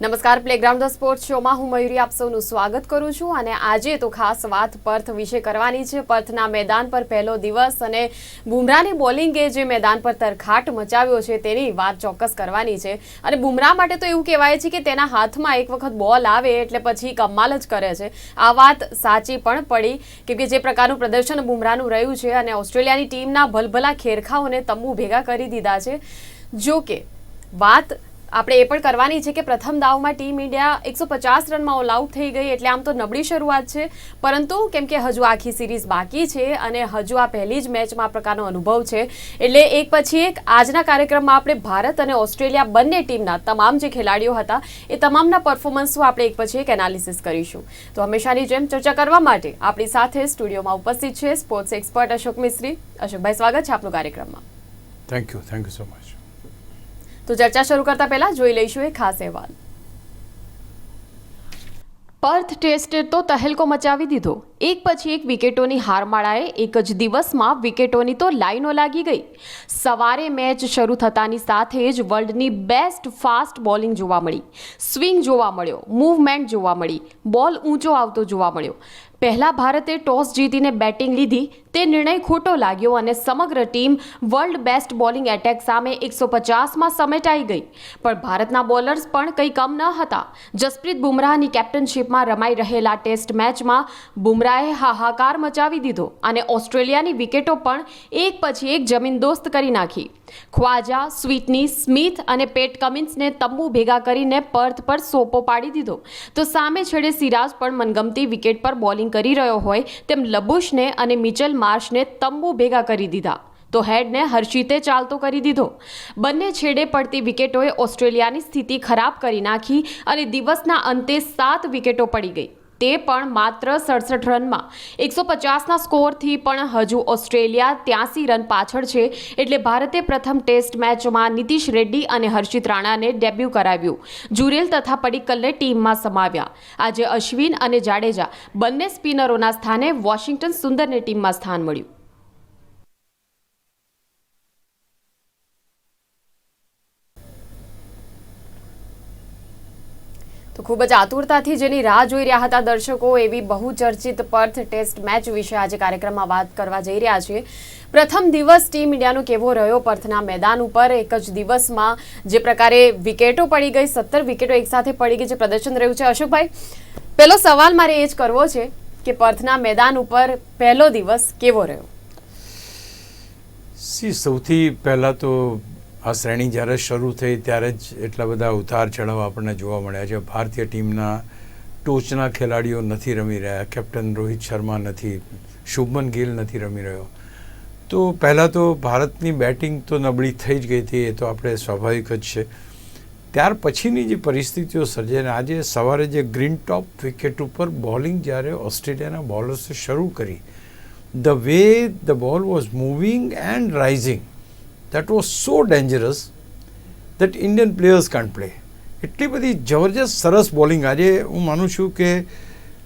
નમસ્કાર playground the sport શોમાં હું મયુરી આપ સૌનું સ્વાગત કરું છું અને આજે તો ખાસ વાત પર્થ વિશે કરવાની છે. પર્થના મેદાન પર પહેલો દિવસ અને બુમરાની બોલિંગે જે મેદાન પર તરખાટ મચાવ્યો છે તેની વાત ચોક્કસ કરવાની છે. અને બુમરાહ માટે તો એવું કહેવાય છે કે તેના હાથમાં એક વખત બોલ આવે એટલે પછી કમાલ જ કરે છે. આ વાત સાચી પણ પડી કેમકે જે પ્રકારનું પ્રદર્શન બુમરાહનું રહ્યું છે અને ઓસ્ટ્રેલિયાની ટીમના ભલભલા ખેરખાઓને તંબુ ભેગા કરી દીધા છે. જો કે વાત આપણે એ પણ કરવાની છે કે પ્રથમ દાવમાં ટીમ ઇન્ડિયા એકસો પચાસ રનમાં ઓલ આઉટ થઈ ગઈ એટલે આમ તો નબળી શરૂઆત છે. પરંતુ કેમ કે હજુ આખી સિરીઝ બાકી છે અને હજુ આ પહેલી જ મેચમાં આ પ્રકારનો અનુભવ છે. એટલે એક પછી એક આજના કાર્યક્રમમાં આપણે ભારત અને ઓસ્ટ્રેલિયા બંને ટીમના તમામ જે ખેલાડીઓ હતા એ તમામના પરફોર્મન્સનું આપણે એક પછી એક એનાલિસિસ કરીશું. તો હંમેશાની જેમ ચર્ચા કરવા માટે આપણી સાથે સ્ટુડિયોમાં ઉપસ્થિત છે સ્પોર્ટ્સ એક્સપર્ટ અશોક મિસ્ત્રી. અશોકભાઈ, સ્વાગત છે આપનું કાર્યક્રમમાં. Thank you thank you so much તો ચર્ચા શરૂ કરતા પહેલા જોઈ લઈશું એ ખાસ અહેવાલ. પર્થ ટેસ્ટે તો તહેલકો મચાવી દીધો. એક પછી એક વિકેટોની હારમાળાએ એક જ દિવસમાં વિકેટોની તો લાઈનો લાગી ગઈ. સવારે મેચ શરૂ થતાની સાથે જ વર્લ્ડની બેસ્ટ ફાસ્ટ બોલિંગ જોવા મળી. સ્વિંગ જોવા મળ્યો, મૂવમેન્ટ જોવા મળી, બોલ ઊંચો આવતો જોવા મળ્યો. પહેલાં ભારતે ટોસ જીતીને બેટિંગ લીધી તે નિર્ણય ખોટો લાગ્યો અને સમગ્ર team world best bowling attack સામે એકસો પચાસમાં સમેટાઈ ગઈ. પણ ભારતના બોલર્સ પણ કંઈ કમ ન હતા. જસપ્રીત બુમરાહની કેપ્ટનશીપમાં રમાઈ રહેલા ટેસ્ટ મેચમાં બુમરાહે હાહાકાર મચાવી દીધો અને ઓસ્ટ્રેલિયાની વિકેટો પણ એક પછી એક જમીનદોસ્ત કરી નાખી. ખ્વાજા, સ્વીટની, સ્મિથ અને પેટ કમિન્સને તંબુ ભેગા કરીને પર્થ પર સોપો પાડી દીધો. તો સામે છેડે સિરાજ પણ મનગમતી વિકેટ પર બોલિંગ કરી રહ્યો હોય તેમ લબુશને અને મિચેલ માર્શને તંબુ ભેગા કરી દીધા. તો હેડને હર્ષિતે ચાલતો કરી દીધો. બંને છેડે પડતી વિકેટોએ ઓસ્ટ્રેલિયાની સ્થિતિ ખરાબ કરી નાખી અને દિવસના અંતે સાત વિકેટો પડી ગઈ. તે પણ માત્ર સડસઠ રનમાં. એકસો પચાસના સ્કોરથી પણ હજુ ઓસ્ટ્રેલિયા ત્યાસી રન પાછળ છે એટલે ભારતે પ્રથમ ટેસ્ટ મેચમાં નીતિશ રેડ્ડી અને હર્ષિત રાણાને ડેબ્યુ કરાવ્યું. જુરેલ તથા પડિક્કલને ટીમમાં સમાવ્યા. આજે અશ્વિન અને જાડેજા બંને સ્પિનરોના સ્થાને વોશિંગ્ટન સુંદરને ટીમમાં સ્થાન મળ્યું. તો ખૂબ જ આતુરતાથી જેની રાહ જોઈ રહ્યા હતા દર્શકો એવી બહુ ચર્ચિત પર્થ ટેસ્ટ મેચ વિશે આજે કાર્યક્રમમાં વાત કરવા જઈ રહ્યા છીએ. પ્રથમ દિવસ ટીમ ઇન્ડિયાનો કેવો રહ્યો પર્થના મેદાન ઉપર? એક જ દિવસમાં જે પ્રકારે વિકેટો પડી ગઈ, સત્તર વિકેટો એકસાથે પડી ગઈ જે પ્રદર્શન રહ્યું છે. અશોકભાઈ પહેલો સવાલ મારે એ જ કરવો છે કે પર્થના મેદાન ઉપર પહેલો દિવસ કેવો રહ્યો? સી, સૌથી પહેલાં તો આ શ્રેણી જ્યારે શરૂ થઈ ત્યારે જ એટલા બધા ઉતાર ચઢાવ આપણને જોવા મળ્યા છે. ભારતીય ટીમના ટોચના ખેલાડીઓ નથી રમી રહ્યા. કેપ્ટન રોહિત શર્મા નથી શુભમન ગિલ નથી રમી રહ્યો. તો પહેલાં તો ભારતની બેટિંગ તો નબળી થઈ જ ગઈ હતી એ તો આપણે સ્વાભાવિક જ છે. ત્યાર પછીની જે પરિસ્થિતિઓ સર્જાઈને આજે સવારે જે ગ્રીન ટોપ વિકેટ ઉપર બોલિંગ જ્યારે ઓસ્ટ્રેલિયાના બોલર્સે શરૂ કરી the way the ball was moving and rising, that was so dangerous that Indian players can't play. એટલી બધી જબરજસ્ત સરસ બોલિંગ આજે હું માનું છું કે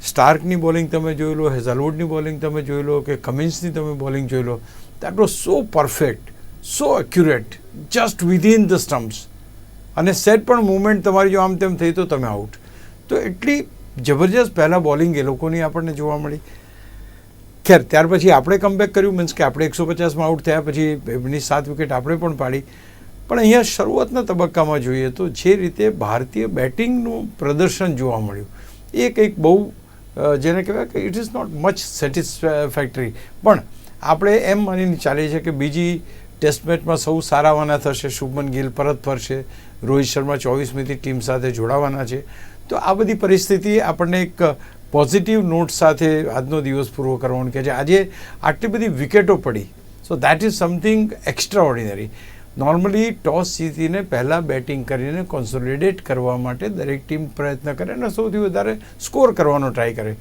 સ્ટાર્કની બોલિંગ તમે જોઈ લો હેઝલવુડની બોલિંગ તમે જોઈ લો કે કમિન્સની તમે બોલિંગ જોઈ લો. That was so perfect so accurate just within the stumps અને સેટ પણ મુમેન્ટ તમારી જો આમ તેમ થઈ તો તમે આઉટ તો એટલી જબરજસ્ત પહેલાં બોલિંગ એ લોકોની આપણને જોવા મળી. ખેર, ત્યાર પછી આપણે કમબેક કર્યું મીન્સ કે આપણે એકસો પચાસમાં આઉટ થયા, પછી એમની સાત વિકેટ આપણે પણ પાડી. પણ અહીંયા શરૂઆતના તબક્કામાં જોઈએ તો જે રીતે ભારતીય બેટિંગનું પ્રદર્શન જોવા મળ્યું, એ કંઈક બહુ જેને કહેવાય કે it is not much satisfactory પણ આપણે એમ માનીને ચાલીએ છીએ કે બીજી ટેસ્ટ મેચમાં સૌ સારાવાના થશે, શુભમન ગિલ પરત ફરશે, રોહિત શર્મા ચોવીસમીથી ટીમ સાથે જોડાવાના છે. તો આ બધી પરિસ્થિતિ આપણને એક પોઝિટિવ નોટ સાથે આજનો દિવસ પૂરો કરવાનો કે છે. આજે આટલી બધી વિકેટો પડી so that is something extraordinary normally toss જીતીને પહેલાં બેટિંગ કરીને કોન્સોલિડેટ કરવા માટે દરેક ટીમ પ્રયત્ન કરે અને સૌથી વધારે સ્કોર કરવાનો ટ્રાય કરે.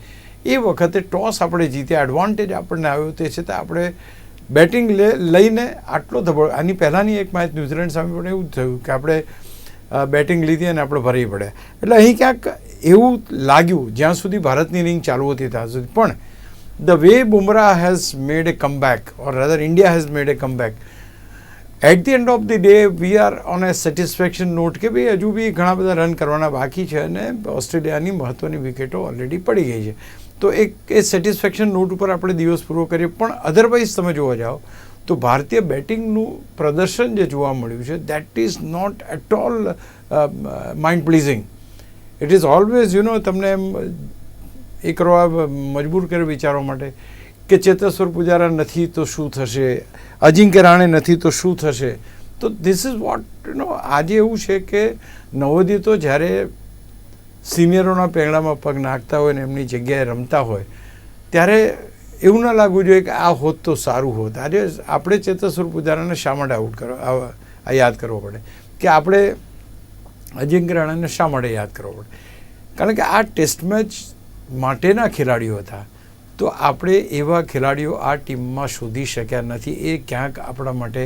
એ વખતે ટોસ આપણે જીત્યા એડવાન્ટેજ આપણને આવ્યો તે છતાં આપણે બેટિંગ લે, લઈને આટલો ધબળ આની પહેલાંની એક મેચ ન્યૂઝીલેન્ડ સામે પણ એવું થયું કે આપણે બેટિંગ લીધી અને આપણે ભરી પડ્યા. એટલે અહીં ક્યાંક એવું લાગ્યું જ્યાં સુધી ભારતની ઇનિંગ ચાલુ હતી ત્યાં સુધી. પણ the way Bumrah has made a comeback or rather India has made a comeback at the end of the day we are on a satisfaction not કે ભાઈ હજુ બી ઘણા બધા રન કરવાના બાકી છે અને ઓસ્ટ્રેલિયાની મહત્ત્વની વિકેટો ઓલરેડી પડી ગઈ છે. તો એક એ સેટિસ્ફેક્શન નોટ ઉપર આપણે દિવસ પૂરો કરીએ. પણ અધરવાઇઝ તમે જોવા જાઓ, તો ભારતીય બેટિંગનું પ્રદર્શન જે જોવા મળ્યું છે that is not at all mind pleasing it is always you know તમને એમ, એ કરવા મજબૂર કરે વિચારવા માટે કે ચેતેશ્વર પુજારા નથી તો શું થશે? અજિંક્ય રાણે નથી તો શું થશે? તો this is what you know આજે એવું છે કે નવોદિતો જ્યારે સિનિયરોના પેંગડામાં પગ નાખતા હોય ને એમની જગ્યાએ રમતા હોય, ત્યારે એવું ના લાગવું જોઈએ કે આ હોત તો સારું હોત. આજે આપણે ચેતેશ્વર પુજારાને શા માટે આઉટ કરો આ આ યાદ કરવો પડે? કે આપણે અજિંક્ય રાણાને શા માટે યાદ કરવો પડે? કારણ કે આ ટેસ્ટ મેચ માટેના ખેલાડીઓ હતા. તો આપણે એવા ખેલાડીઓ આ ટીમમાં શોધી શક્યા નથી. એ ક્યાંક આપણા માટે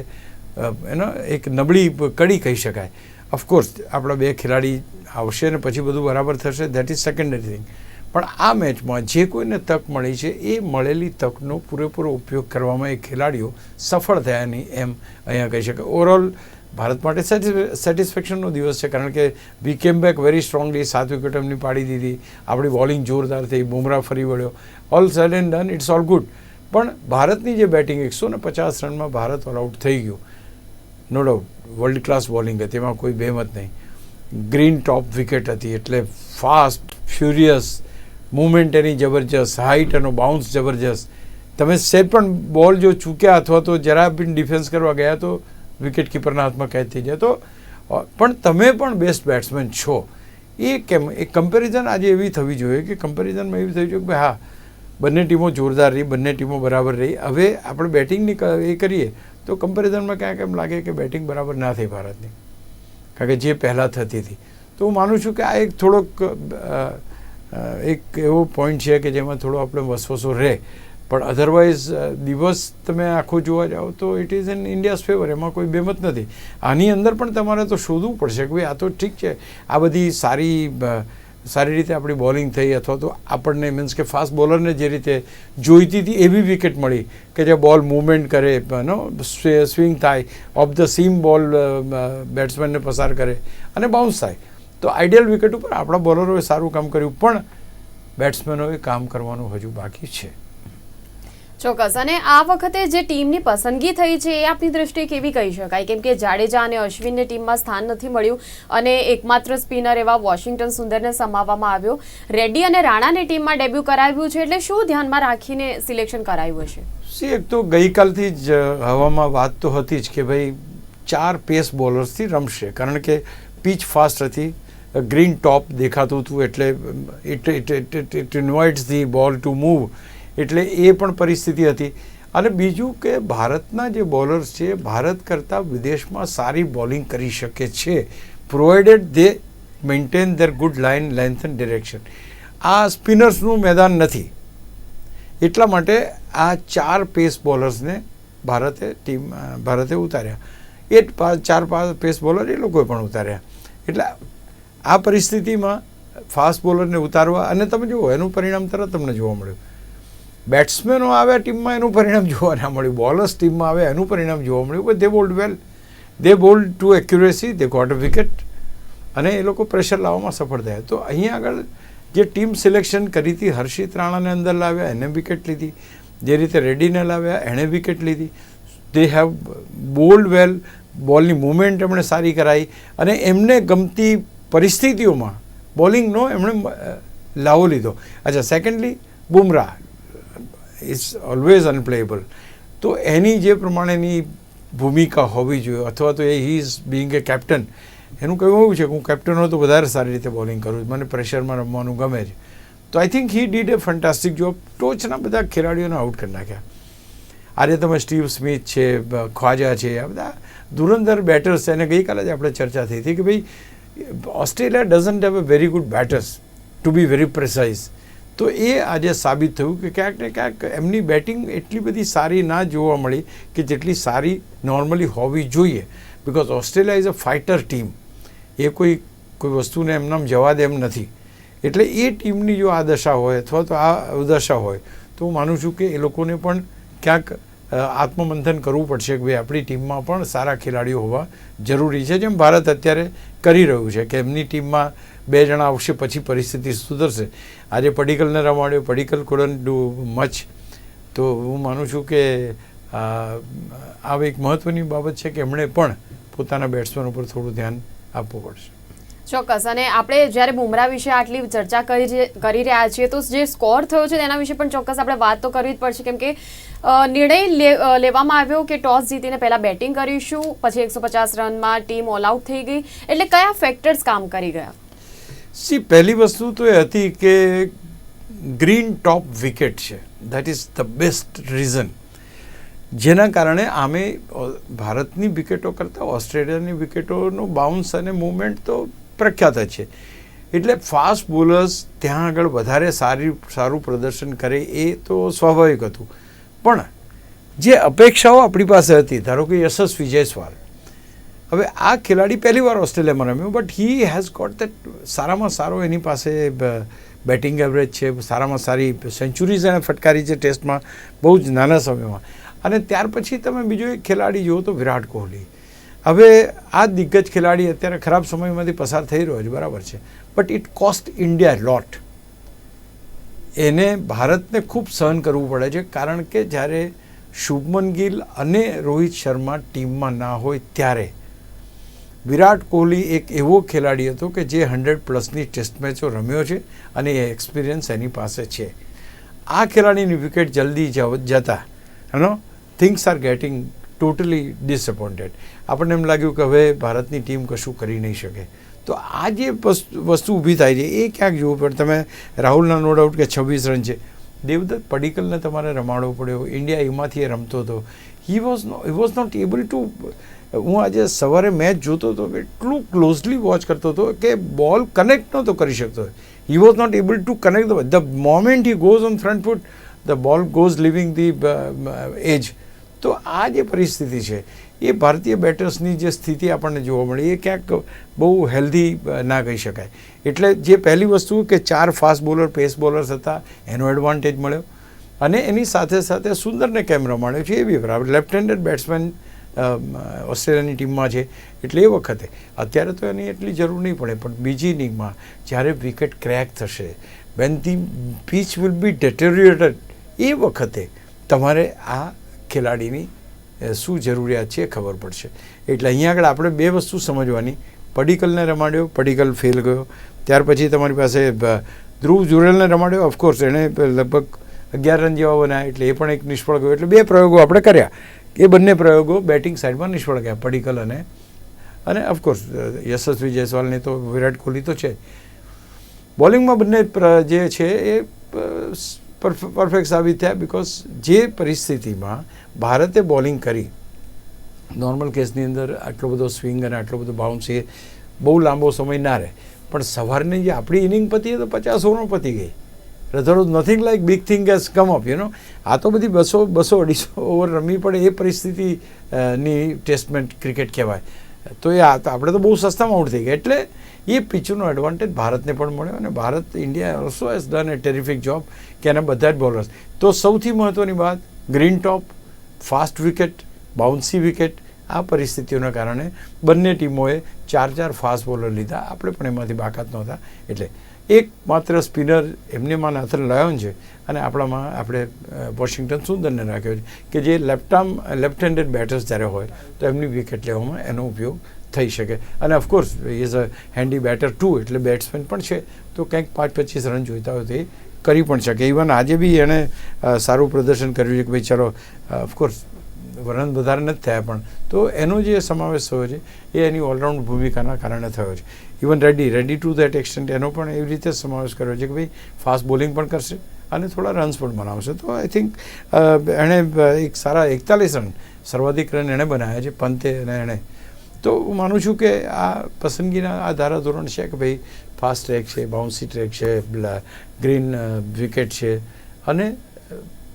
એનો એક નબળી કડી કહી શકાય. ઓફકોર્સ આપણા બે ખેલાડી આવશે ને પછી બધું બરાબર થશે. દેટ ઇઝ સેકન્ડરી થિંગ પણ આ મેચમાં જે કોઈને તક મળી છે, એ મળેલી તકનો પૂરેપૂરો ઉપયોગ કરવામાં એ ખેલાડીઓ સફળ થયા નહીં એમ અહીંયા કહી શકાય. ઓવરઓલ ભારત માટે સેટિસ્ફેક્શનનો દિવસ છે, કારણ કે we came back very strongly સાત વિકેટ એમની પાડી દીધી, આપણી બોલિંગ જોરદાર થઈ, બુમરાહ ફરી વળ્યો all said and done it's all good પણ ભારતની જે બેટિંગ એકસો ને પચાસ રનમાં ભારત ઓલ આઉટ થઈ ગયું. No doubt world class bowling હતી, એમાં કોઈ બેમત નહીં. ગ્રીન ટોપ વિકેટ હતી, એટલે ફાસ્ટ ફ્યુરિયસ મુમેન્ટ એની જબરજસ્ત હાઇટ એનો બાઉન્સ જબરજસ્ત. તમે સેટ પણ બોલ જો ચૂક્યા અથવા તો જરા બી ડિફેન્સ કરવા ગયા તો વિકેટ કીપરના હાથમાં કેચ થઈ જાય તો પણ તમે પણ બેસ્ટ બેટ્સમેન છો. એ કેમ, એ કમ્પેરિઝન આજે એવી થવી જોઈએ કે કમ્પેરિઝનમાં એવી થવી જોઈએ કે હા, બંને ટીમો જોરદાર રહી, બંને ટીમો બરાબર રહી. હવે આપણે બેટિંગની એ કરીએ તો કમ્પેરિઝનમાં ક્યાંક એમ લાગે કે બેટિંગ બરાબર ના થઈ ભારતની. કારણ કે જે પહેલાં થતી હતી. તો હું માનું છું કે આ એક થોડોક એક એવો પોઈન્ટ છે કે જેમાં થોડો આપણે વસવસો રહે. પણ અધરવાઇઝ દિવસ તમે આખો જોવા જાઓ તો it is in India's favour એમાં કોઈ બેમત નથી. આની અંદર પણ તમારે તો શોધવું પડશે કે ભાઈ આ તો ઠીક છે. આ બધી સારી સારી રીતે આપણી બોલિંગ થઈ અથવા તો આપણને મીન્સ કે ફાસ્ટ બોલરને જે રીતે જોઈતી હતી એવી વિકેટ મળી કે જે બોલ મૂવમેન્ટ કરે નો સ્વિંગ થાય ઓફ ધ સીમ બોલ બેટ્સમેનને પસાર કરે અને બાઉન્સ થાય. તો આઈડિયલ વિકેટ ઉપર આપણા બોલરોએ સારું કામ કર્યું પણ બેટ્સમેનોએ કામ કરવાનું હજુ બાકી છે. ચોક્કસ અને આ વખતે જે ટીમની પસંદગી થઈ છે એ આપની દ્રષ્ટિએ કેવી કહી શકાય કેમ કે જાડેજા અને અશ્વિનને ટીમમાં સ્થાન નથી મળ્યું અને એકમાત્ર સ્પિનર એવા વોશિંગ્ટન સુંદરને સમાવવામાં આવ્યો રેડ્ડી અને રાણાને ટીમમાં ડેબ્યુ કરાવ્યું છે એટલે શું ધ્યાનમાં રાખીને સિલેક્શન કરાયું હશે સી એક તો ગઈકાલથી જ હવામાં વાત તો હતી જ કે ભાઈ ચાર પેસ બોલર્સથી રમશે કારણ કે પીચ ફાસ્ટ હતી ગ્રીન ટોપ દેખાતું હતું એટલે it it it it invites the ball to move એટલે એ પણ પરિસ્થિતિ હતી. અને બીજું કે ભારતના જે બોલર્સ છે, ભારત કરતાં વિદેશમાં સારી બોલિંગ કરી શકે છે. Provided they maintain their good line length and direction આ સ્પિનર્સનું મેદાન નથી. એટલા માટે આ ચાર પેસ બોલર્સને ભારતે ટીમ ભારતે ઉતાર્યા. એ ચાર પાંચ પેસ બોલર એ લોકોએ પણ ઉતાર્યા. એટલે આ પરિસ્થિતિમાં ફાસ્ટ બોલરને ઉતારવા અને તમે જુઓ, એનું પરિણામ તરત તમને જોવા મળ્યું. બેટ્સમેનો આવ્યા ટીમમાં એનું પરિણામ જોવા ના મળ્યું. બોલર્સ ટીમમાં આવ્યા એનું પરિણામ જોવા મળ્યું. But they bowled well they bowled to accuracy they got a wicket અને એ લોકો પ્રેશર લાવવામાં સફળ થયા. તો અહીંયા આગળ જે ટીમ સિલેક્શન કરી હતી, હર્ષિત રાણાને અંદર લાવ્યા, એને વિકેટ લીધી. જે રીતે રેડીને લાવ્યા, એણે વિકેટ લીધી. દે હેવ બોલ્ડ વેલ બોલની મુમેન્ટ એમણે સારી કરાવી અને એમને ગમતી પરિસ્થિતિઓમાં બોલિંગનો એમણે લાવો લીધો. અચ્છા secondly Bumrah. Is always unplayable તો એની જે પ્રમાણેની ભૂમિકા હોવી જોઈએ, અથવા તો એ he is being a captain એનું કહેવું એવું છે કે હું કેપ્ટન હોઉં તો વધારે સારી રીતે બોલિંગ કરું મને પ્રેશરમાં રમવાનું ગમે છે. તો I think he did a fantastic job ટોચના બધા ખેલાડીઓને આઉટ કરી નાખ્યા. આજે તમે સ્ટીવ સ્મિથ છે ખ્વાજા છે, આ બધા ધુરંધર બેટર્સ છે. અને ગઈકાલે જ આપણે ચર્ચા થઈ હતી કે ભાઈ, Australia doesn't have a very good batters to be very precise તો એ આજે સાબિત થયું કે ક્યાંક ને ક્યાંક એમની બેટિંગ એટલી બધી સારી ના જોવા મળી કે જેટલી સારી નોર્મલી હોવી જોઈએ. Because Australia is a fighter team એ કોઈ કોઈ વસ્તુને એમનામ જવા દે એમ નથી. એટલે એ ટીમની જો આ દશા હોય અથવા તો આ દશા હોય, તો હું માનું છું કે એ લોકોને પણ ક્યાંક આત્મમંથન કરવું પડશે કે ભાઈ આપણી ટીમમાં પણ સારા ખેલાડીઓ હોવા જરૂરી છે, જેમ ભારત અત્યારે કરી રહ્યું છે કે એમની ટીમમાં બે જણા આવશે, પછી પરિસ્થિતિ સુધરશે. આજે પડીકલને રમાડ્યો. પડીકલ કુડન્ટ ડુ મચ તો હું માનું છું કે, આ એક મહત્ત્વની બાબત છે કે એમણે પણ પોતાના બેટ્સમેન ઉપર થોડું ધ્યાન આપવું પડશે. ચોક્કસ. અને આપણે જ્યારે બુમરાહ વિશે આટલી ચર્ચા કરી કરી રહ્યા છીએ, તો જે સ્કોર થયો છે તેના વિશે પણ ચોક્કસ આપણે વાત તો કરવી જ પડશે. કેમ કે નિર્ણય લેવામાં આવ્યો કે ટોસ જીતીને પહેલાં બેટિંગ કરીશું. પછી એકસો રનમાં ટીમ ઓલ આઉટ થઈ ગઈ. એટલે કયા ફેક્ટર્સ કામ કરી ગયા સી પહેલી વસ્તુ તો એ હતી કે ગ્રીન ટોપ વિકેટ છે. That is the best reason જેના કારણે આમે ભારતની વિકેટો કરતાં ઓસ્ટ્રેલિયાની વિકેટોનો બાઉન્સ અને મૂવમેન્ટ તો પ્રખ્યાત છે. એટલે ફાસ્ટ બોલર્સ ત્યાં આગળ વધારે સારી, સારું પ્રદર્શન કરે એ તો સ્વાભાવિક હતું. પણ જે અપેક્ષાઓ આપણી પાસે હતી, ધારો કે યશસ્વી જયસ્વાલ હવે આ ખેલાડી પહેલી વાર ઓસ્ટ્રેલિયામાં રમ્યો but he has got that સારામાં સારો એની પાસે બેટિંગ એવરેજ છે, સારામાં સારી સેન્ચુરીઝ એને ફટકારી છે ટેસ્ટમાં, બહુ જ નાના સમયમાં. અને ત્યાર પછી તમે બીજો એક ખેલાડી જુઓ તો વિરાટ કોહલી. હવે આ દિગ્ગજ ખેલાડી અત્યારે ખરાબ સમયમાંથી પસાર થઈ રહ્યો છે, બરાબર છે. But it cost India lot એને ભારતને ખૂબ સહન કરવું પડે છે, કારણ કે જ્યારે શુભમન ગિલ અને રોહિત શર્મા ટીમમાં ના હોય ત્યારે વિરાટ કોહલી એક એવો ખેલાડી હતો કે જે હંડ્રેડ પ્લસની ટેસ્ટ મેચો રમ્યો છે અને એ એક્સપિરિયન્સ એની પાસે છે. આ ખેલાડીની વિકેટ જલ્દી જતા no things are getting totally disappointed આપણને એમ લાગ્યું કે હવે ભારતની ટીમ કશું કરી નહીં શકે. તો આ જે વસ્તુ ઊભી થાય છે, એ ક્યાંક જોવું પડે? તમે રાહુલના નો ડાઉટ કે છવ્વીસ રન છે. દેવદત્ત પડીકલને તમારે રમાડવો પડ્યો. ઇન્ડિયા એમાંથી એ રમતો હતો. He was no he was not able to હું આજે સવારે મેચ જોતો હતો, એટલું ક્લોઝલી વોચ કરતો હતો કે બોલ કનેક્ટ નહોતો કરી શકતો. He was not able to connect the moment he goes on front foot the ball goes leaving the edge તો આ જે પરિસ્થિતિ છે, એ ભારતીય બેટર્સની જે સ્થિતિ આપણને જોવા મળી, એ ક્યાંક બહુ હેલ્ધી ના કહી શકાય. એટલે જે પહેલી વસ્તુ કે ચાર ફાસ્ટ બોલર પેસ બોલર્સ હતા, એનો એડવાન્ટેજ મળ્યો. અને એની સાથે સાથે સુંદરને કેમ રમાડ્યો છે, એ બી બરાબર. લેફ્ટ હેન્ડેડ બેટ્સમેન ઓસ્ટ્રેલિયાની ટીમમાં છે, એટલે એ વખતે. અત્યારે તો એની એટલી જરૂર નહીં પડે, પણ બીજી ઇનિંગમાં જ્યારે વિકેટ ક્રેક થશે when the pitch will be deteriorated એ વખતે તમારે આ ખેલાડીની શું જરૂરિયાત છે ખબર પડશે. એટલે અહીંયા આગળ આપણે બે વસ્તુ સમજવાની. પડીકલને રમાડ્યો, પડીકલ ફેલ ગયો. ત્યાર પછી તમારી પાસે ધ્રુવ જુરેલને રમાડ્યો. ઓફકોર્સ એણે લગભગ અગિયાર રન જેવા બનાવ્યા એટલે એ પણ એક નિષ્ફળ ગયો. એટલે બે પ્રયોગો આપણે કર્યા. એ બંને પ્રયોગો બેટિંગ સાઇડમાં નિષ્ફળ ગયા, પડીકલ અને અને ઓફકોર્સ યશસ્વી જયસ્વાલની તો વિરાટ કોહલી તો છે બોલિંગમાં બંને જે છે એ પરફેક્ટ સાબિત થયા બિકોઝ જે પરિસ્થિતિમાં ભારતે બોલિંગ કરી, નોર્મલ કેસની અંદર આટલો બધો સ્વિંગ અને આટલો બધો બાઉન્સ એ બહુ લાંબો સમય ના રહે. પણ સવારની જે આપણી ઇનિંગ પતી તો પચાસ ઓવરમાં પતી ગઈ. Rather nothing like big thing has come up you know આ તો બધી બસો બસો અઢીસો ઓવર રમવી પડે એ પરિસ્થિતિ ટેસ્ટમેન્ટ ક્રિકેટ કહેવાય. તો એ આપણે તો બહુ સસ્તામાં આઉટ થઈ ગયા. એટલે એ પિચનો એડવાન્ટેજ ભારતને પણ મળ્યો અને Bharat India also has done a terrific job કે એના બધા જ બોલર્સ તો સૌથી મહત્ત્વની વાત green top fast wicket bouncy wicket આ પરિસ્થિતિઓના કારણે બંને ટીમોએ ચાર ચાર ફાસ્ટ બોલર લીધા. આપણે પણ એમાંથી બાકાત નહોતા. એટલે એક માત્ર સ્પિનર એમનેમાં નાથન લયોન છે અને આપણામાં આપણે વોશિંગ્ટન સુંદરને રાખ્યો છે કે જે left arm, left handed batters જ્યારે હોય તો એમની વિકેટ લેવામાં એનો ઉપયોગ થઈ શકે. અને of course is a handy batter to એટલે બેટ્સમેન પણ છે. તો કંઈક પાંચ પચીસ રન જોઈતા હોય તો કરી પણ શકે. ઇવન આજે બી એણે સારું પ્રદર્શન કર્યું છે કે ભાઈ ચલો ઓફકોર્સ રન વધારે નથી થયા પણ, તો એનો જે સમાવેશ થયો છે, એ એની ઓલરાઉન્ડ ભૂમિકાના કારણે થયો છે. Even ready ready to that extent એનો પણ એવી રીતે સમાવેશ કર્યો છે કે ભાઈ ફાસ્ટ બોલિંગ પણ કરશે અને થોડા રન્સ પણ બનાવશે. તો આઈ થિંક એણે એક સારા એકતાલીસ રન સર્વાધિક રન એણે બનાવ્યા છે, પંતે અને એણે. તો હું માનું છું કે આ પસંદગીના, આ ધારાધોરણ છે કે ભાઈ ફાસ્ટ ટ્રેક છે બાઉન્સી ટ્રેક છે ગ્રીન વિકેટ છે. અને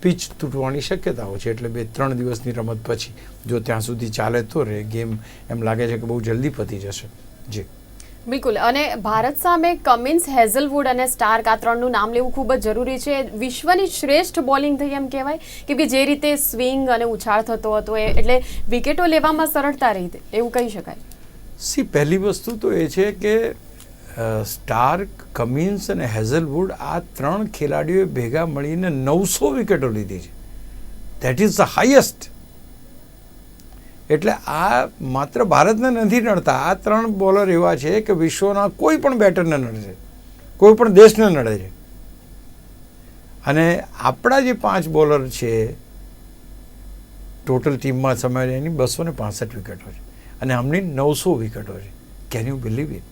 પિચ તૂટવાની શક્યતાઓ છે એટલે બે ત્રણ દિવસની રમત પછી જો ત્યાં સુધી ચાલે તો રે ગેમ એમ લાગે છે કે બહુ જલ્દી પતી જશે. જી. બિલકુલ. અને ભારત સામે કમિન્સ હેઝલવુડ અને સ્ટાર્ક આ ત્રણનું નામ લેવું ખૂબ જ જરૂરી છે. વિશ્વની શ્રેષ્ઠ બોલિંગ થઈ એમ કહેવાય કેમ કે જે રીતે સ્વિંગ અને ઉછાળ થતો હતો એટલે વિકેટો લેવામાં સરળતા રહી એવું કહી શકાય. સી પહેલી વસ્તુ તો એ છે કે સ્ટાર્ક, કમિન્સ અને હેઝલવુડ આ ત્રણ ખેલાડીઓએ ભેગા મળીને નવસો વિકેટો લીધી છે. દેટ ઇઝ ધ હાઈએસ્ટ એટલે આ માત્ર ભારતને નથી નડતા આ ત્રણ બોલર એવા છે કે વિશ્વના કોઈ પણ બેટરને નડે છે. કોઈ પણ દેશને નડે છે. અને આપણા જે પાંચ બોલર છે, ટોટલ ટીમમાં સમય એની બસો ને વિકેટો છે. અને આમની નવસો વિકેટો છે. કેન યુ બિલીવ ઇટ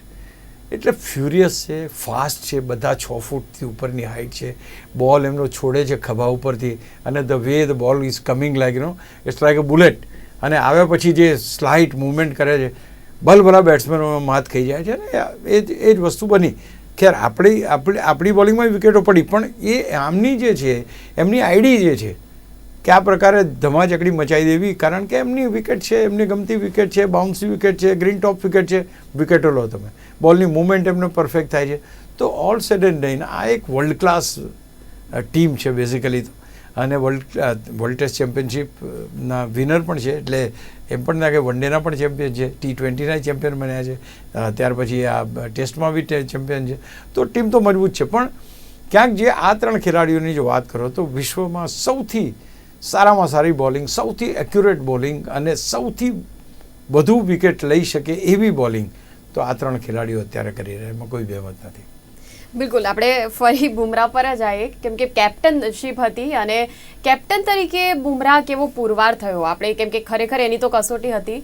એટલે ફ્યુરિયસ છે ફાસ્ટ છે, બધા છ ફૂટથી ઉપરની હાઇટ છે. બોલ એમનો છોડે છે ખભા ઉપરથી અને the way the ball is coming like no it's like a bullet અને આવ્યા પછી જે સ્લાઇટ મૂવમેન્ટ કરે છે ભલભલા બેટ્સમેનો માત ખાઈ જાય છે ને એ જ એ જ વસ્તુ બની. ખેર આપણી આપણી આપણી બોલિંગમાં વિકેટો પડી, પણ એ આમની જે છે, એમની આઈડી જે છે કે આ પ્રકારે ધમાચકડી મચાવી દેવી, કારણ કે એમની વિકેટ છે, એમની ગમતી વિકેટ છે બાઉન્સી વિકેટ છે ગ્રીન ટોપ વિકેટ છે, વિકેટો લો તમે. બોલની મુવમેન્ટ એમને પરફેક્ટ થાય છે. તો ઓલ સેડ એન્ડ આ એક વર્લ્ડ ક્લાસ ટીમ છે બેઝિકલી તો. અને વર્લ્ડ વર્લ્ડ ટેસ્ટ ચેમ્પિયનશિપના વિનર પણ છે, એટલે એમ પણ ના કે વન ડેના પણ ચેમ્પિયન છે. ટી ટ્વેન્ટીના ચેમ્પિયન બન્યા છે. ત્યાર પછી આ ટેસ્ટમાં બી ચેમ્પિયન છે. તો ટીમ તો મજબૂત છે. પણ ક્યાંક જે આ ત્રણ ખેલાડીઓની જો વાત કરો તો વિશ્વમાં સૌથી સારામાં સારી બોલિંગ, સૌથી એક્યુરેટ બોલિંગ અને સૌથી વધુ વિકેટ લઈ શકે એવી બોલિંગ તો આ ત્રણ ખેલાડીઓ અત્યારે કરી રહ્યા એમાં કોઈ બેમત નથી. બિલકુલ. આપણે ફરી બુમરાહ પર જ આવીએ. કેમ કે કેપ્ટનશીપ હતી અને કેપ્ટન તરીકે બુમરાહ કેવો પુરવાર થયો? આપણે કેમ કે ખરેખર એની તો કસોટી હતી.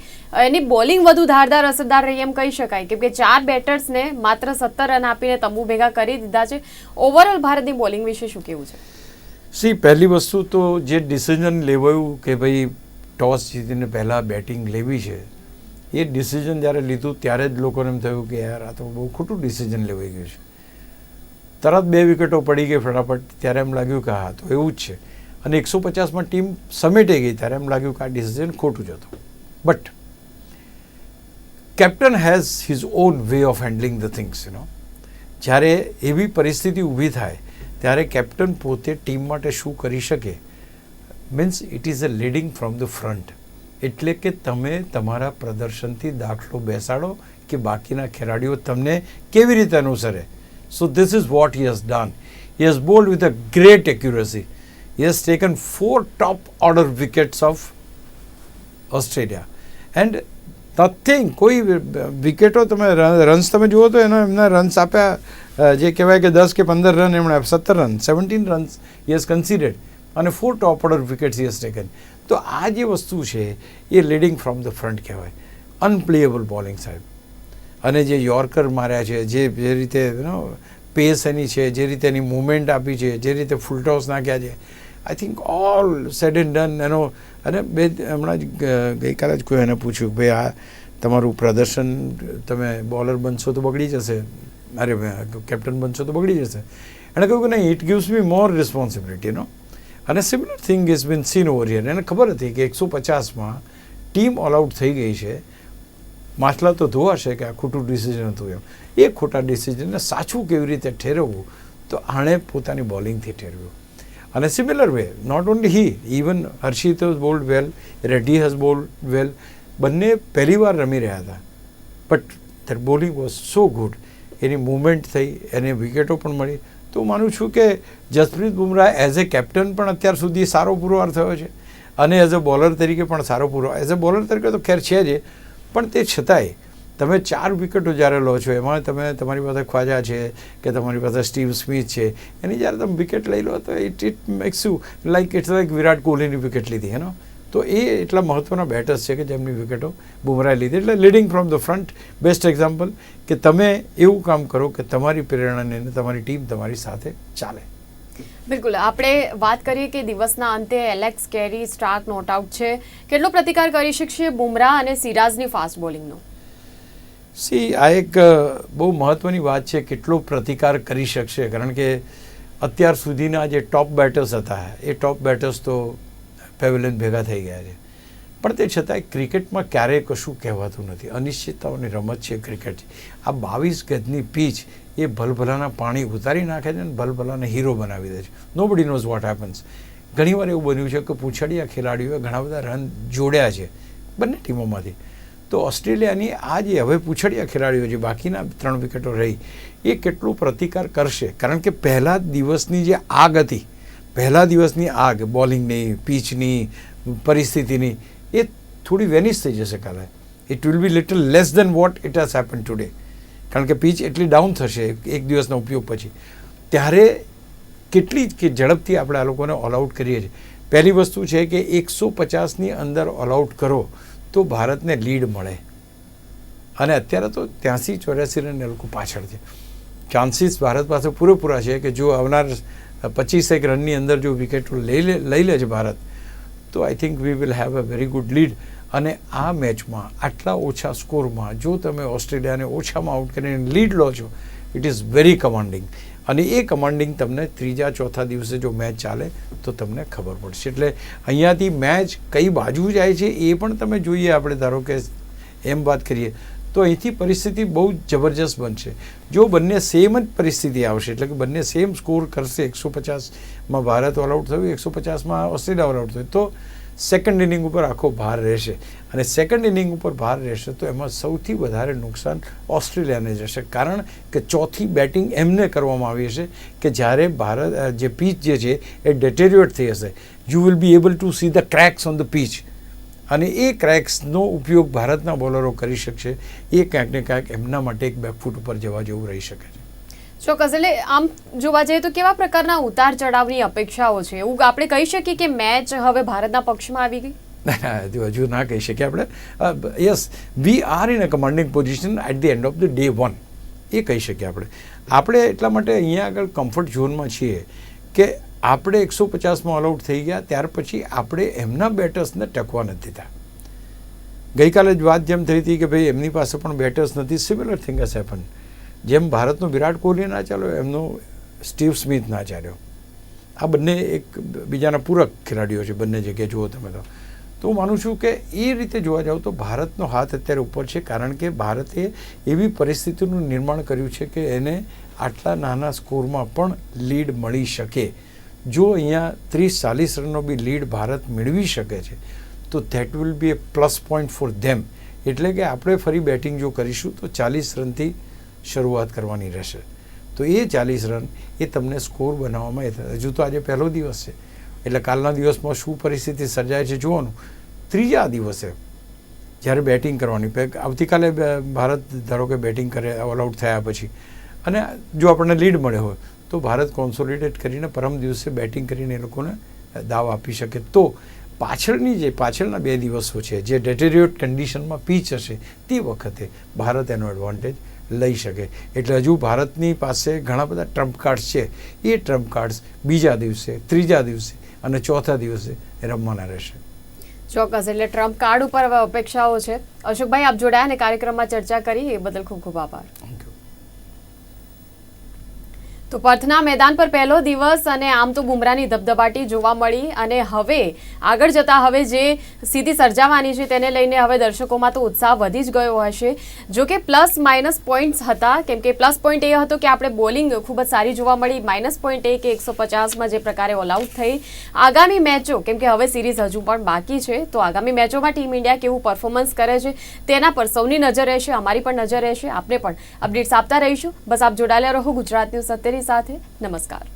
એની બોલિંગ વધુ ધારદાર, અસરદાર રહી એમ કહી શકાય. કેમ કે ચાર બેટર્સને માત્ર સત્તર રન આપીને તંબુ ભેગા કરી દીધા છે. ઓવરઓલ ભારતની બોલિંગ વિશે શું કેવું છે? સી પહેલી વસ્તુ તો જે ડિસિઝન લેવાયું કે ભાઈ ટોસ જીતીને પહેલાં બેટિંગ લેવી છે, એ ડિસિઝન જ્યારે લીધું ત્યારે જ લોકોને એમ થયું કે યાર આ તો બહુ ખોટું ડિસિઝન લેવાઈ ગયું છે. તરત બે વિકેટો પડી ગઈ ફટાફટ, ત્યારે એમ લાગ્યું કે હા, તો એવું જ છે. અને એકસો પચાસમાં ટીમ સમેટાઈ ગઈ ત્યારે એમ લાગ્યું કે આ ડિસિઝન ખોટું જ હતું. But captain has his own way of handling the things you know જ્યારે એવી પરિસ્થિતિ ઊભી થાય ત્યારે કેપ્ટન પોતે ટીમ માટે શું કરી શકે? Means it is a leading from the front. એટલે કે તમે તમારા પ્રદર્શનથી દાખલો બેસાડો કે બાકીના ખેલાડીઓ તમને કેવી રીતે અનુસરે. So this is what he has done he has bowled with a great accuracy he has taken four top order wickets of Australia and nothing કોઈ વિકેટો તમે રન્સ તમે જુઓ તો એનો એમના રન્સ આપ્યા જે કહેવાય કે દસ કે પંદર રન એમણે સત્તર run seventeen runs yes considered અને four top order wickets yes taken તો આ જે વસ્તુ છે, એ લીડિંગ ફ્રોમ ધ ફ્રન્ટ કહેવાય. અનપ્લેએબલ બોલિંગ સાહેબ. અને જે યોર્કર માર્યા છે, જે જે રીતે પેસ એની છે, જે રીતે એની મુવમેન્ટ આપી છે, જે રીતે ફૂલ ટોસ નાખ્યા છે. I think all said and done એનો અને બે, હમણાં જ ગઈકાલે જ કોઈ એને પૂછ્યું કે ભાઈ, આ તમારું પ્રદર્શન, તમે બોલર બનશો તો બગડી જશે. અરે કેપ્ટન બનશો તો બગડી જશે. એણે કહ્યું કે નહીં it gives me more responsibility no અને similar thing is been seen over here એને ખબર હતી કે એકસો પચાસમાં ટીમ ઓલ આઉટ થઈ ગઈ છે. માછલા તો ધોવાશે કે આ ખોટું ડિસિઝન હતું એમ. એ ખોટા ડિસિઝનને સાચું કેવી રીતે ઠેરવવું? તો આણે પોતાની બોલિંગથી ઠેરવ્યું. અને similar way not only he even Harshit has bowled well Reddy has bowled well બંને પહેલી વાર રમી રહ્યા હતા. But their bowling was so good any movement થઈ, એને વિકેટો પણ મળી. તો હું માનું છું કે Jasprit Bumrah as a captain પણ અત્યાર સુધી સારો પુરવાર થયો છે. અને એઝ અ બોલર તરીકે પણ સારો પુરવાર એઝ અ બોલર તરીકે તો ખેર છે જ. પણ તે છતાંય, તમે ચાર વિકેટો જ્યારે લો છો, એમાં તમે, તમારી પાસે ખ્વાજા છે કે તમારી પાસે સ્ટીવ સ્મિથ છે. એની જ્યારે તમે વિકેટ લઈ લો તો it it makes you like it's like Virat કોહલીની wicket લીધી એનો તો એ એટલા મહત્ત્વના બેટર્સ છે કે જેમની વિકેટો બુમરાહે લીધી. એટલે leading from the front best example કે તમે એવું કામ કરો કે તમારી પ્રેરણાને તમારી ટીમ તમારી સાથે ચાલે. બિલકુલ. આપણે વાત કરીએ કે દિવસના અંતે Alex Carey Starc not out છે. કેટલો પ્રતિકાર કરી શકશે બુમરાહ અને સિરાજની ફાસ્ટ બોલિંગનો સી આ એક બહુ મહત્ત્વની વાત છે કેટલો પ્રતિકાર કરી શકશે. કારણ કે અત્યાર સુધીના જે ટોપ બેટર્સ હતા એ ટોપ બેટર્સ તો પેવેલિયન ભેગા થઈ ગયા છે. પણ તે છતાંય ક્રિકેટમાં ક્યારેય કશું કહેવાતું નથી. અનિશ્ચિતતાઓની રમત છે ક્રિકેટ. આ બાવીસ ગજની પીચ એ ભલભલાના પાણી ઉતારી નાખે છે અને ભલભલાને હીરો બનાવી દે છે. નો બડી નોઝ વોટ હેપન્સ ઘણીવાર એવું બન્યું છે કે પૂછડિયા ખેલાડીઓએ ઘણા બધા રન જોડ્યા છે બંને ટીમોમાંથી. તો ઓસ્ટ્રેલિયાની આ જે હવે પૂછડિયા ખેલાડીઓ જે બાકીના ત્રણ વિકેટો રહી, એ કેટલો પ્રતિકાર કરશે? કારણ કે પહેલા દિવસની જે આગ હતી પહેલા દિવસની આગ, બોલિંગની, પીચની, પરિસ્થિતિની, એ થોડી વેનિશ થઈ જશે કાલે. It will be little less than what it has happen today કારણ કે પીચ એટલી ડાઉન થશે એક દિવસના ઉપયોગ પછી. ત્યારે કેટલી કે ઝડપથી આપણે આ લોકોને ઓલ આઉટ કરીએ છીએ. પહેલી વસ્તુ છે કે એકસો પચાસની અંદર ઓલ આઉટ કરો તો ભારતને લીડ મળે. અને અત્યારે તો ત્યાંસી ચોર્યાસી રન એ લોકો પાછળ છે. ચાન્સીસ ભારત પાસે પૂરેપૂરા છે કે જો આવનાર પચીસેક રનની અંદર જો વિકેટ લઈ લે લઈ લે છે ભારત, તો I think we will have a very good lead અને આ મેચમાં આટલા ઓછા સ્કોરમાં જો તમે ઓસ્ટ્રેલિયાને ઓછામાં આઉટ કરીને લીડ લો છો ઇટ ઇઝ વેરી કમાન્ડિંગ અને એ કમાન્ડિંગ તમને ત્રીજા, ચોથા દિવસે જો મેચ ચાલે, તો તમને ખબર પડશે. એટલે અહીંયાથી મેચ કઈ બાજુ જાય છે એ પણ તમે જોઈએ આપણે, ધારો કે એમ વાત કરીએ તો અહીંથી પરિસ્થિતિ બહુ જબરજસ્ત બનશે. જો બંને સેમ જ પરિસ્થિતિ આવશે, એટલે કે બંને સેમ સ્કોર કરશે, એકસો પચાસમાં ભારત ઓલ આઉટ થયું, એકસો પચાસમાં ઓસ્ટ્રેલિયા ઓલ આઉટ થયું, તો સેકન્ડ ઇનિંગ ઉપર આખો ભાર રહેશે. અને સેકન્ડ ઇનિંગ ઉપર ભાર રહેશે તો એમાં સૌથી વધારે નુકસાન ઓસ્ટ્રેલિયાને જશે કારણ કે ચોથી બેટિંગ એમને કરવામાં આવી હશે કે જ્યારે ભારત જે પીચ જે છે એ ડેટેરિયોટ થઈ હશે. You will be able to see the cracks on the pitch અને એ ક્રેક્સનો ઉપયોગ ભારતના બોલરો કરી શકશે. એ ક્યાંક ને ક્યાંક એમના માટે એક બેકફૂટ ઉપર જવા જેવું રહી શકે છે. ચોક્કસ એટલે આમ જોવા જઈએ તો કેવા પ્રકારના ઉતાર ચઢાવની અપેક્ષાઓ છે? એવું આપણે કહી શકીએ કે મેચ હવે ભારતના પક્ષમાં આવી ગઈ? ના, હજુ ના કહી શકીએ આપણે. Yes we are in a commanding position at the end of the day one એ કહી શકીએ આપણે. આપણે એટલા માટે અહીંયા આગળ કમ્ફર્ટ ઝોનમાં છીએ કે આપણે એકસો પચાસમાં ઓલઆઉટ થઈ ગયા, ત્યાર પછી આપણે એમના બેટર્સને ટકવા નથી દીધા ગઈકાલે જ વાત જેમ થઈ હતી કે ભાઈ, એમની પાસે પણ બેટર્સ નથી સિમિલર થિંગ હસ હેપન જેમ ભારતનો વિરાટ કોહલી ના ચાલ્યો, એમનો સ્ટીવ સ્મિથ ના ચાલ્યો. આ બંને એક બીજાના પૂરક ખેલાડીઓ છે, બંને જગ્યાએ જુઓ તમે તો. તો હું માનું છું કે એ રીતે જોવા જાવ તો ભારતનો હાથ અત્યારે ઉપર છે, કારણ કે ભારતે એવી પરિસ્થિતિનું નિર્માણ કર્યું છે કે એને આટલા નાના સ્કોરમાં પણ લીડ મળી શકે. જો અહીંયા ત્રીસ ચાલીસ રનનો બી લીડ ભારત મેળવી શકે છે, તો that will be a plus point for them એટલે કે આપણે ફરી બેટિંગ જો કરીશું, તો ચાલીસ રનથી શરૂઆત કરવાની રહેશે. તો એ ચાલીસ રન એ તમને સ્કોર બનાવવામાં. હજુ તો આજે પહેલો દિવસ છે. એટલે કાલના દિવસમાં શું પરિસ્થિતિ સર્જાય છે જોવાનું. ત્રીજા દિવસે જ્યારે બેટિંગ કરવાની આવતીકાલે ભારત ધારો કે બેટિંગ કરે ઓલ આઉટ થયા પછી. અને જો આપણને લીડ મળ્યો હોય તો ભારત કોન્સોલિડેટ કરીને પરમ દિવસે બેટિંગ કરીને એ લોકોને દાવ આપી શકે. તો પાછળની જે પાછળના બે દિવસો છે જે ડેટેરિયોટ કન્ડિશનમાં પીચ હશે તે વખતે ભારત એનો એડવાન્ટેજ લઈ શકે. એટલે હજુ ભારતની પાસે ઘણા બધા ટ્રમ્પ કાર્ડ્સ છે. એ ટ્રમ્પ કાર્ડ્સ બીજા દિવસે ત્રીજા દિવસે અને ચોથા દિવસે રમવાના રહેશે. ચોક્કસ. એટલે ટ્રમ્પ કાર્ડ ઉપર અપેક્ષાઓ છે. અશોકભાઈ આપ જોડાયા અને કાર્યક્રમમાં ચર્ચા કરી. એ બદલ ખૂબ ખૂબ આભાર. તો પર્થના મેદાન પર પહેલો દિવસ અને આમ તો બુમરાની ધબધબાટી જોવા મળી અને હવે આગળ જતા હવે જે સ્થિતિ સર્જાવાની છે તેને લઈને હવે દર્શકોમાં તો ઉત્સાહ વધી જ ગયો હશે. જો કે પ્લસ માઇનસ પોઈન્ટ્સ હતા, કેમ કે પ્લસ પોઈન્ટ એ હતો કે આપણે બોલિંગ ખૂબ જ સારી જોવા મળી. માઇનસ પોઈન્ટ એ કે એકસો પચાસમાં જે પ્રકારે ઓલઆઉટ થઈ. આગામી મેચો, કેમ કે હવે સિરીઝ હજુ પણ બાકી છે, તો આગામી મેચોમાં ટીમ ઇન્ડિયા કેવું પરફોર્મન્સ કરે છે, તેના પર સૌની નજર રહેશે, અમારી પણ નજર રહેશે. આપણે પણ અપડેટ્સ આપતા રહીશું. બસ આપ જોડાયેલા રહો ગુજરાત ન્યૂઝ સત્તરી સાથે. નમસ્કાર.